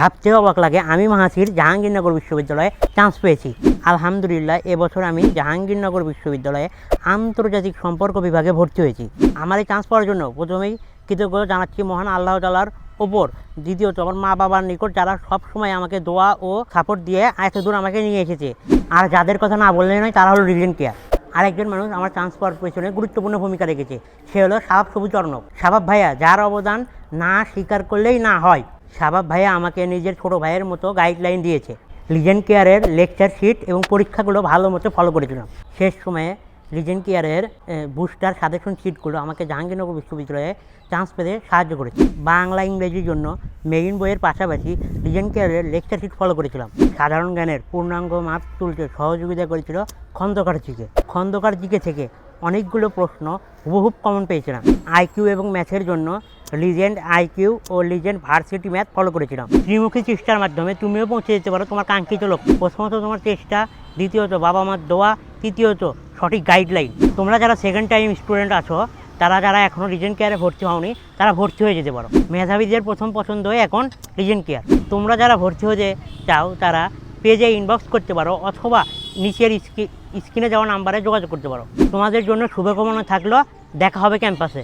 ভাবতেও অবাক লাগে। আমি মাহাসির জাহাঙ্গীরনগর বিশ্ববিদ্যালয়ে চান্স পেয়েছি। আলহামদুলিল্লাহ, এবছর আমি জাহাঙ্গীরনগর বিশ্ববিদ্যালয়ে আন্তর্জাতিক সম্পর্ক বিভাগে ভর্তি হয়েছি। আমার এই চান্স পাওয়ার জন্য প্রথমেই কৃতজ্ঞতা জানাচ্ছি মহান আল্লাহ তালার ওপর দ্বিতীয়ত, আমার মা বাবার নিকট যারা সব সময় আমাকে দোয়া ও সাপোর্ট দিয়ে এত দূর আমাকে নিয়ে এসেছে। আর যাদের কথা না বললে নয়, তারা হলো রিজেন কেয়ার। আরেকজন মানুষ আমার চান্স পাওয়ার পেছনে গুরুত্বপূর্ণ ভূমিকা রেখেছে। সে হলো সাবাব সবুজ অর্ণব। সাবাব ভাইয়া, যার অবদান না স্বীকার করলেই না হয়। সাবাব ভাইয়া আমাকে নিজের ছোট ভাইয়ের মতো গাইডলাইন দিয়েছে। লিজেন্ড কেয়ারের লেকচার শিট এবং পরীক্ষাগুলো ভালো মতো ফলো করেছিলাম। শেষ সময়ে লিজেন্ড কেয়ারের বুস্টার সাজেশন শিটগুলো আমাকে জাহাঙ্গীরনগর বিশ্ববিদ্যালয়ে চান্স পেতে সাহায্য করেছে। বাংলা ইংরেজির জন্য মেইন বইয়ের পাশাপাশি লিজেন্ড কেয়ারের লেকচার শিট ফলো করেছিলাম। সাধারণ জ্ঞানের পূর্ণাঙ্গ মাপ তুলতে সহযোগিতা করেছিল খন্দকার জিকে। খন্দকার জিকে থেকে অনেকগুলো প্রশ্ন হুবহুব কমন পেয়েছিলাম। আইকিউ এবং ম্যাথের জন্য লিজেন্ড আইকিউ ও লিজেন্ড ভার্সিটি ম্যাথ ফলো করেছিলাম। ত্রিমুখী চেষ্টার মাধ্যমে তুমিও পৌঁছে যেতে পারো তোমার কাঙ্ক্ষিত লক্ষ্য প্রথমত তোমার চেষ্টা, দ্বিতীয়ত বাবা মার দোয়া, তৃতীয়ত সঠিক গাইডলাইন তোমরা যারা সেকেন্ড টাইম স্টুডেন্ট আছো, তারা যারা এখনও রিজেন্ট কেয়ারে ভর্তি হওনি, তারা ভর্তি হয়ে যেতে পারো। মেধাবীদের প্রথম পছন্দ হয় এখন রিজেন্ট কেয়ার তোমরা যারা ভর্তি হতে চাও, তারা পেজে ইনবক্স করতে পারো অথবা নিচের স্ক্রিনে যাওয়া নাম্বারে যোগাযোগ করতে পারো। তোমাদের জন্য শুভকামনা থাকল, দেখা হবে ক্যাম্পাসে